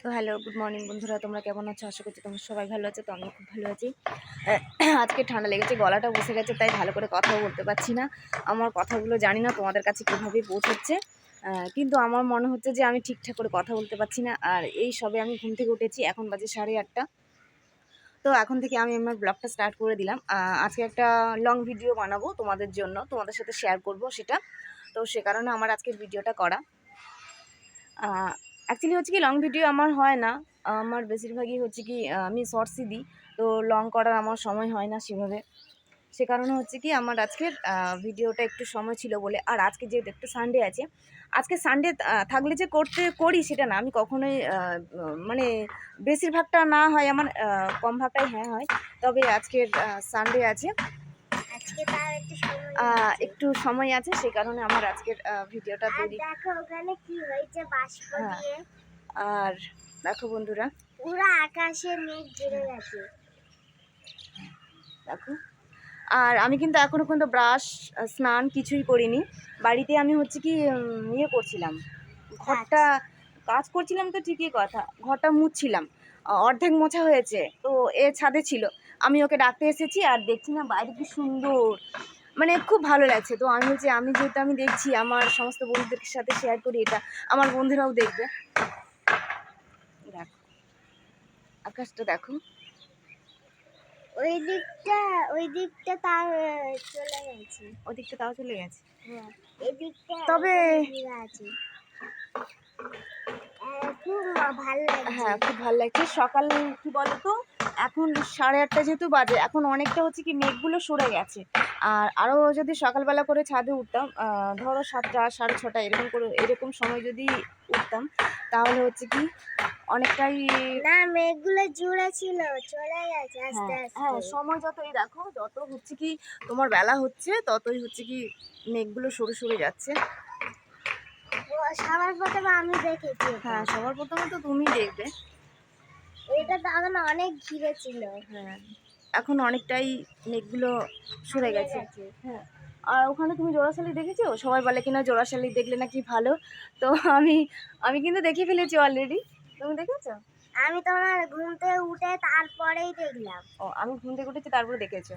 তো hello, good morning বন্ধুরা, তোমরা কেমন আছো? আশা করছি তোমরা সবাই ভালো আছো, তো আমি খুব ভালো আছি। আজকে ঠান্ডা লেগেছে, গলাটা বসে গেছে, তাই ভালো করে কথাও বলতে পারছি না। আমার কথাগুলো জানি না তোমাদের কাছে কীভাবে পৌঁছচ্ছে কিন্তু আমার মনে হচ্ছে যে আমি ঠিকঠাক করে কথা বলতে পারছি না। আর এই সবে আমি ঘুম থেকে উঠেছি, এখন বাজে সাড়ে আটটা। তো এখন থেকে আমি আমার ব্লগটা স্টার্ট করে দিলাম। আজকে একটা লং ভিডিও বানাবো তোমাদের জন্য, তোমাদের সাথে শেয়ার করব সেটা। তো সে কারণে আমার আজকের ভিডিওটা করা। অ্যাকচুয়ালি হচ্ছে কি লং ভিডিও আমার হয় না। আমার বেশিরভাগই হচ্ছে কি আমি শর্টসই দিই তো লং করার আমার সময় হয় না সেভাবে। সে কারণে হচ্ছে কি, আমার আজকের ভিডিওটা একটু সময় ছিল বলে, আর আজকে যেহেতু একটু সানডে আছে, আজকে সানডে থাকলে যে করতে করি সেটা না, আমি কখনোই মানে বেশিরভাগটা না হয়, আমার কম ভাগটাই হ্যাঁ হয়। তবে আজকের সানডে আছে। একটু সময় আছে। সে কারণে আমার আজকের ভিডিওটা তৈরি। দেখো ওখানে কি হয়েছে বাষ্প হ্যাঁ। দিয়ে। আর দেখো বন্ধুরা। পুরো আকাশে মেঘ ঘিরে গেছে। দেখো। আর আমি কিন্তু এখনও পর্যন্ত ব্রাশ স্নান কিছুই করিনি। বাড়িতে আমি হচ্ছে কি ইয়ে করছিলাম। ঘরটা কাজ করছিলাম তো ঠিকই কথা ঘরটা মুছছিলাম। অর্ধেক মোছা হয়েছে তো এ ছাদে ছিল। আমি ওকে ডাকতে এসেছি আর দেখছি না বাইরে কি সুন্দর। মানে খুব ভালো লাগছে। তো আমি বলছি আমি যেহেতু আমি দেখছি আমার সমস্ত বন্ধুদের সাথে শেয়ার করি এটা আমার বন্ধুরাও দেখবে। দেখো আকাশটা দেখো। ওই দিকটা ওই দিকটা চলে গেছে। ওদিকটা তাও চলে গেছে। হ্যাঁ এই দিকটা তবে- আছে। হ্যাঁ খুব ভালো লাগছে। সকাল কি বলতো? এখন সাড়ে আটটা যেহেতু বাজে এখন অনেকটা হচ্ছে কি মেঘগুলো সরে গেছে। আর আরও যদি সকালবেলা করে ছাদে উঠতাম ধরো সাতটা সাড়ে ছটা এরকম করে এরকম সময় যদি উঠতাম তাহলে হচ্ছে কি অনেকটাই না মেঘগুলো জুড়ে ছিল চলে গেছে আস্তে হ্যাঁ হ্যাঁ সময় যত এই দেখো যত হচ্ছে কি তোমার বেলা হচ্ছে ততই হচ্ছে কি মেঘগুলো সরে সরে যাচ্ছে। সবার প্রথমে আমি দেখেছি হ্যাঁ সবার প্রথমে তো তুমি দেখবে। এটা তখন অনেক ঘিরে ছিল। হ্যাঁ এখন অনেকটাই মেঘগুলো সরে গেছে। হ্যাঁ। আর ওখানে তুমি জোড়াশালি দেখেছ? সবাই বলে কিনা জোড়াশালি দেখলে নাকি ভালো। তো আমি আমি কিন্তু দেখে ফেলেছি অলরেডি তুমি দেখেছ? আমি তোমার ঘুম থেকে উঠে তারপরেই দেখলাম। ও আমি ঘুম থেকে উঠেছি তারপরে দেখেছ।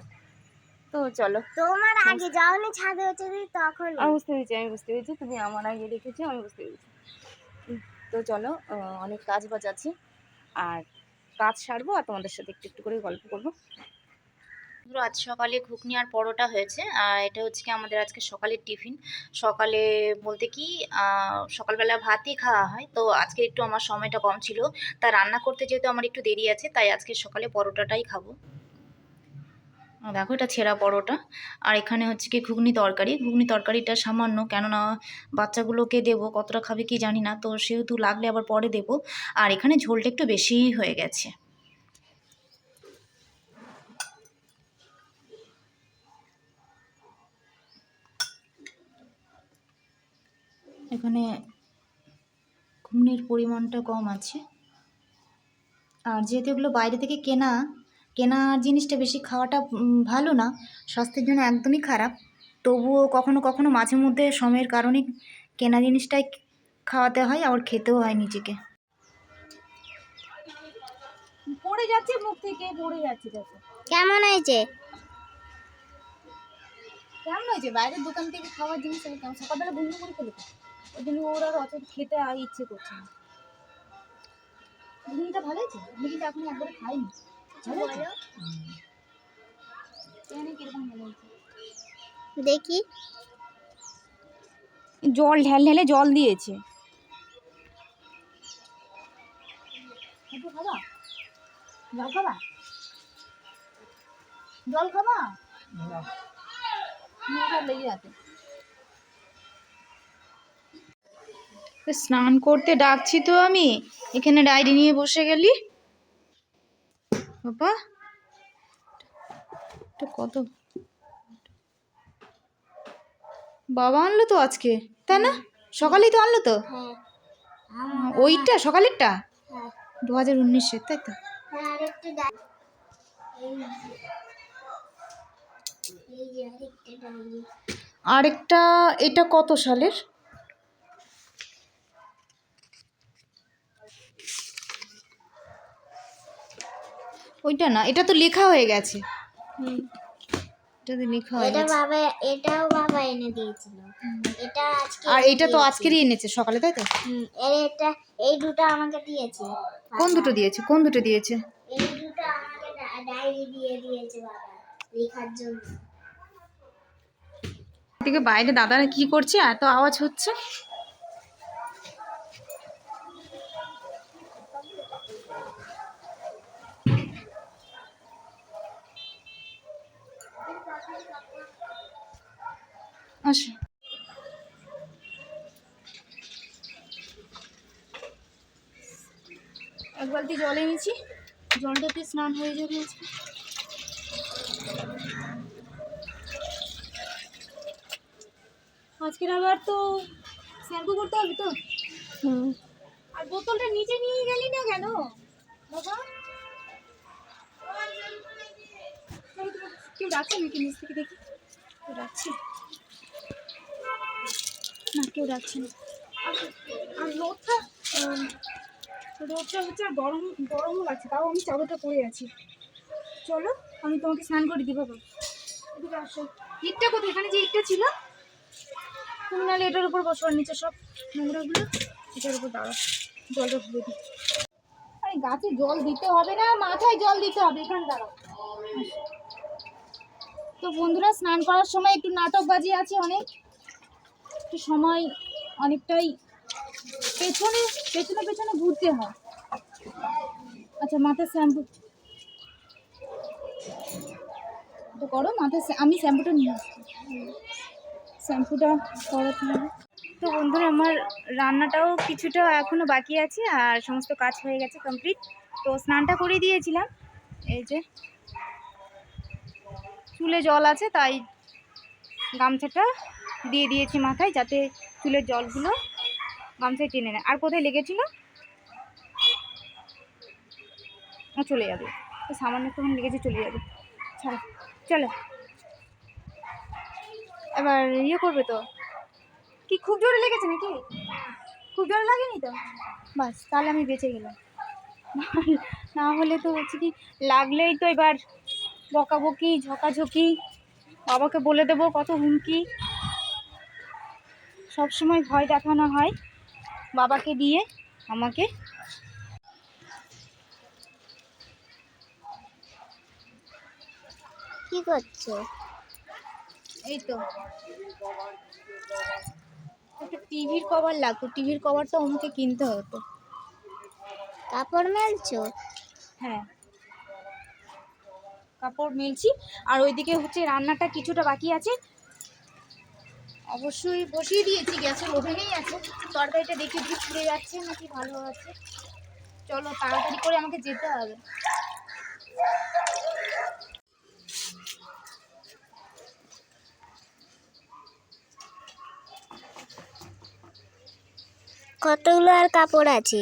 তো চলো। তোমার আগে যাওনি ছাদে হচ্ছে তখন আমি বুঝতে পেরেছি আমি বুঝতে পেরেছি তুমি আমার আগে দেখেছ আমি বুঝতে পেরেছি। তো চলো অনেক কাজ বাজ আছে আর কাজ সারবো আর তোমাদের সাথে একটু একটু করে গল্প করব। আজ সকালে ঘুগনি আর পরোটা হয়েছে আর এটা হচ্ছে কি আমাদের আজকে সকালের টিফিন। সকালে বলতে কি আহ, সকালবেলা ভাতই খাওয়া হয় তো আজকে একটু আমার সময়টা কম ছিল তা রান্না করতে যেহেতু আমার একটু দেরি আছে তাই আজকে সকালে পরোটাটাই খাব। দেখো এটা ছেঁড়া পরোটা। আর এখানে হচ্ছে কি ঘুগনি তরকারি। ঘুগনি তরকারিটা সামান্য, কেননা বাচ্চাগুলোকে দেবো, কতটা খাবে কি জানি না, তো সেহেতু লাগলে আবার পরে দেবো। আর এখানে ঝোলটা একটু বেশিই হয়ে গেছে। এখানে ঘুগনির পরিমাণটা কম আছে। আর যেহেতু এগুলো বাইরে থেকে কেনা কেনা জিনিসটা বেশি খাওয়াটা ভালো না। স্বাস্থ্যের জন্য একদমই খারাপ। তবুও কখনো কখনো মাঝে মধ্যে সময়ের কারণে কেনা জিনিসটাই খাওয়াতে হয় আবার খেতেও হয় নিজেকে। পড়ে যাচ্ছে মুখ থেকে পড়ে যাচ্ছে কেমন হয়েছে? কেমন হয়েছে? বাইরের দোকান থেকে খাওয়ার জিনিস আমি কেমন? সকালবেলা বন্ধ করে ফেলে ওই জন্য ওর আর অত খেতে আর ইচ্ছে করছে না। ঘুগনিটা ভালো হয়েছে? আমি কিন্তু এখন একবারে খাইনি। দেখি। জল ঢেল ঢেলে জল দিয়েছে। জল খাবা? জল খাবা? মুখটা লেগে আছে স্নান করতে ডাকছি তো আমি। এখানে ডায়েরি নিয়ে বসে গেলি। বাবা। এটা কত? বাবা আনলো তো আজকে, তাই না? সকালেই তো আনলো তো? ওইটা, সকালেরটা? দু হাজার উনিশের তাই তো? আরেকটা, এটা কত সালের? ওইটা না এটা তো লেখা হয়ে গেছে। এটা তো লেখা হয়ে এটা গেছে। বাবা এটাও বাবা এনে দিয়েছিল। এটা আজকে আর এটা তো আজকেরই এনেছে সকালে তাই তো? হুম, এর এটা এই দুটো আমাকে দিয়েছে। কোন দুটো দিয়েছে? কোন দুটো দিয়েছে? এই দুটো আমাকে ডায়েরি দিয়ে দিয়েছে বাবা লেখার জন্য। এদিকে বাইরে দাদারা কি করছে? এত আওয়াজ হচ্ছে। আসো। এক বালতি জল এনেছি। জলটাতে স্নান হয়ে যাবে আজকে। আজকের আবার তো শ্যাম্পু করতে হবে তো? আর বোতলটা নিচে নিয়ে গেলি না কেন? বাবা চলো তোমার কেউ ডাকছে নাকি নিচ থেকে দেখি? কেউ ডাকছে? না, কেউ ডাকছে না। আর- রোদটা রোদটা হচ্ছে আর গরম, গরমও লাগছে, তাও আমি চাদরটা পরে আছি। চলো, আমি তোমাকে স্নান করে দিই, বাবা। এদিকে আসো। ইটটা কোথায়? এখানে যে ইটটা ছিল? তুমি নাহলে এটার উপর বসো আর নিচে সব নোংরাগুলো, এটার উপর দাঁড়াও। জলটা ভরে দিই। আরে, গাছে জল দিতে হবে না, মাথায় জল দিতে হবে। এখানে দাঁড়াও। তো বন্ধুরা, স্নান করার সময় একটু নাটক বাজি আছে অনেক। একটু সময় অনেকটাই পেছনে পেছনে পেছনে ঘুরতে হয়। আচ্ছা মাথায় শ্যাম্পু তো করো, মাথায় আমি শ্যাম্পুটা নিয়ে আসছি। শ্যাম্পুটা করাতে তো বন্ধুরা, আমার রান্নাটাও কিছুটা এখনও বাকি আছে আর সমস্ত কাজ হয়ে গেছে কমপ্লিট তো স্নানটা করে দিয়েছিলাম। এই যে চুলে জল আছে, তাই গামছাটা দিয়ে দিয়েছি মাথায় যাতে চুলের জলগুলো গামছায় টেনে নেয়। আর কোথায় লেগেছিল? চলে যাবে। সামান্য একটুখানি লেগেছে, চলে যাবে। চলো। এবার ইয়ে করবে তো? কি, খুব জোরে লেগেছে নাকি? খুব জোরে লাগেনি তো? বাস, তাহলে আমি বেঁচে গেলাম। না হলে তো হচ্ছে কি, লাগলেই তো এবার বকাবকি ঝকাঝকি বাবাকে বলে দেবো কত হুমকি। সব সময় ভয় দেখানো হয় বাবাকে দিয়ে আমাকে। কি করছ? এই তো। একটা টিভির কভার লাগতো। টিভির কভারটা আমাকে কিনতে হতো। কাপড় মেলছো? হ্যাঁ। কাপড় মিলছি। আর ওইদিকে হচ্ছে রান্নাটা কিছুটা বাকি আছে। অবশ্যই বসিয়ে দিয়েছি গ্যাসের ওভেনেই আছে। তরকারিটা দেখে দিই পুড়ে যাচ্ছে নাকি ভালো আছে। চলো তাড়াতাড়ি করে আমাকে যেতে হবে। কতগুলো আর কাপড় আছে?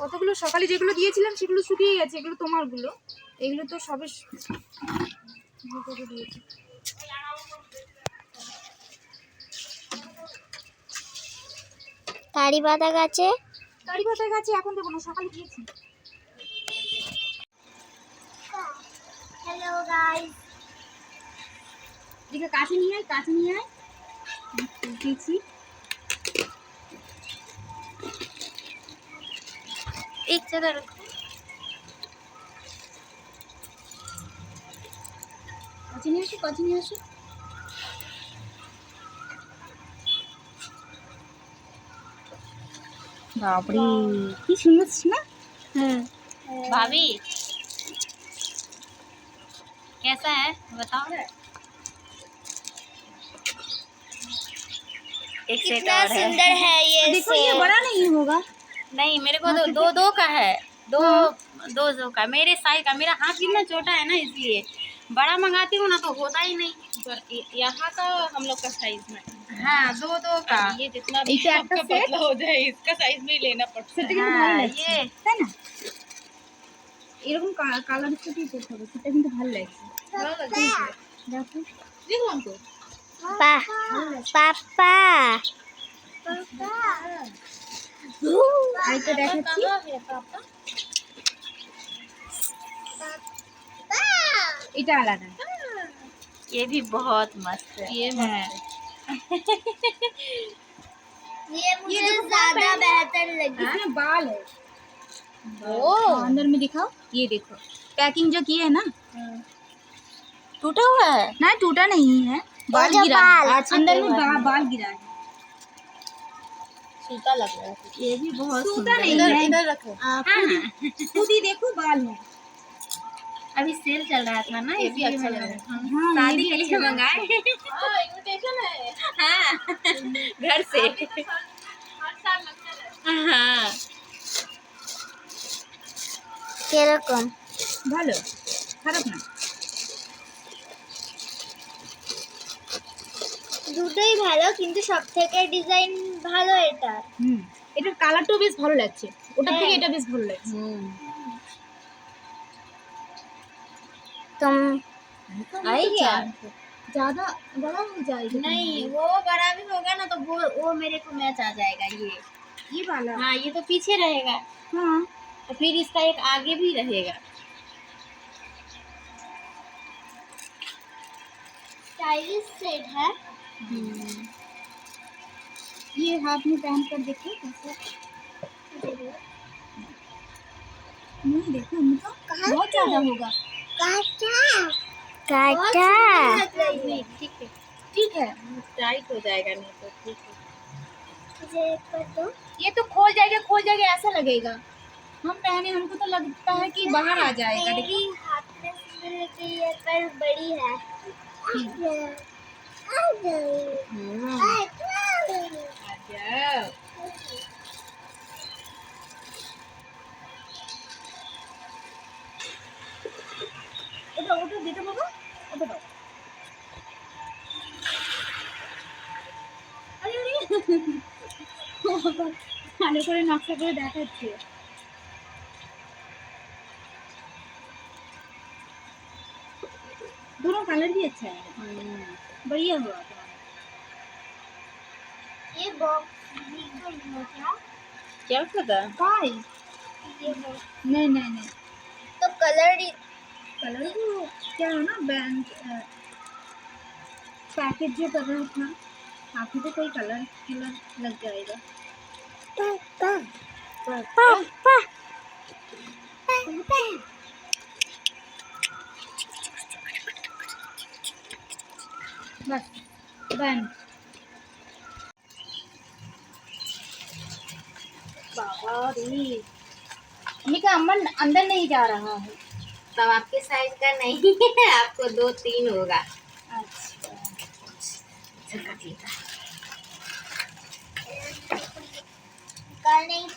কতগুলো? সকালে যেগুলো দিয়েছিলাম সেগুলো শুকিয়ে গেছে এগুলো তোমারগুলো। এগুলো তো সবে শু- ইয়ে করে দিয়েছি কারি পাতা গাছে কারি পাতার গাছে এখন দেবো না সকালে দিয়েছি হ্যালো গাইস এদিকে কাছে নিয়ে আয় কাছে নিয়ে আয় দিয়েছি एक जगह रखो কাছে নিয়ে আসো কাছে নিয়ে আসো বাপরে কি সুন্দর না हम्म भाभी कैसा है बताओ एक सेट कितना और है सुंदर है ये देखो ये सेब। बड़ा नहीं होगा नहीं मेरे को दो दो दो का है दो दो सौ का मेरे साइज का मेरा हाथ कितना छोटा है ना इसलिए बड़ा मंगाती हूँ ना तो होता ही नहीं पर य- यहाँ का हम लोग का साइज में हाँ दो दो का ये जितना এই তো একটা आपका set। पतला हो जाए इसका साइज भी लेना पड़ता সেটা है কিন্তু ভালো हाँ, লাগছে ये তাই না এরকম কালার সাথেই করতে হবে সেটা কিন্তু ভালো লাগছে দেখো দেখো তো পা- পাপা আরেকটা দেখাচ্ছি এটা আলাদা ये भी बहुत मस्त है ये হ্যাঁ ये मुझे ज्यादा बेहतर लगी इसमें बाल है ओ अंदर में दिखाओ ये देखो पैकिंग जो की है ना टूटा हुआ है ना टूटा नहीं है बाल जो गिरा बाल, है अच्छा, अंदर कोई में बात बा, बाल गिरा है सूता लग रहा है ये भी बहुत सूता नहीं इधर है इधर रखो हाँ, खुद ही देखो बाल में अभी सेल चल रहा था ना ये भी इसलिए अच्छा मैंने- लग रहा है। हाँ, शादी ये के भी लिए अच्छा मंगाए इनविटेशन है हाँ घर से हाँ কিরকম ভালো খারাপ না দুটোই ভালো কিন্তু সব থেকে ডিজাইন ভালো এটা হুম এটার কালারটাও বেশ ভালো লাগছে ওটার থেকে হ্যাঁ। এটা বেশ ভালো লাগছে तुम आई क्या ज़्यादा बड़ा हो जाएगा। नहीं वो बड़ा भी होगा ना तो वो वो मेरे को मैच आ जाएगा ये। ये वाला? हाँ ये तो पीछे रहेगा। हाँ। तो फिर इसका एक आगे भी रहेगा। स्टाइलिश सेट है। ये हाथ में पहन कर देखो कैसे नहीं देखो उनका बहुत ज़्यादा होगा। काटा। ठीक है ठीक है टाइट हो जाएगा नहीं तो ठीक है। ये तो खोल जाएगा खोल जाएगा ऐसा लगेगा। हम पहने हमको तो लगता है कि बाहर आ जाएगा देखो। मेरी हाथ में से पर बड़ी है। आ गई। ভালো করে নকশা করে দেখাচ্ছে दोनों कलर भी अच्छा है बढ़िया हुआ तुम्हारा ये बॉक्स दिख गई है क्या क्या पता काय ये box। नहीं नहीं नहीं तो कलर कलर तो क्या है ना बैंक पैकेज जो कर रहा था आपको तो कोई कलर कलर लग जाएगा बस निका अमन अंदर नहीं जा रहा है। तब आपके साइज़ का नहीं है आपको दो तीन होगा।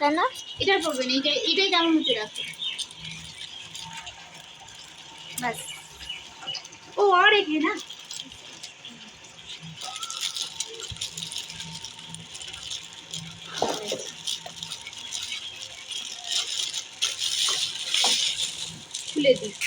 কেন? এটা পড়বে না এটা এটাই কেমন হতে রাখো বাস ও, আর এখানে হ্যাঁ। না খুলে দিস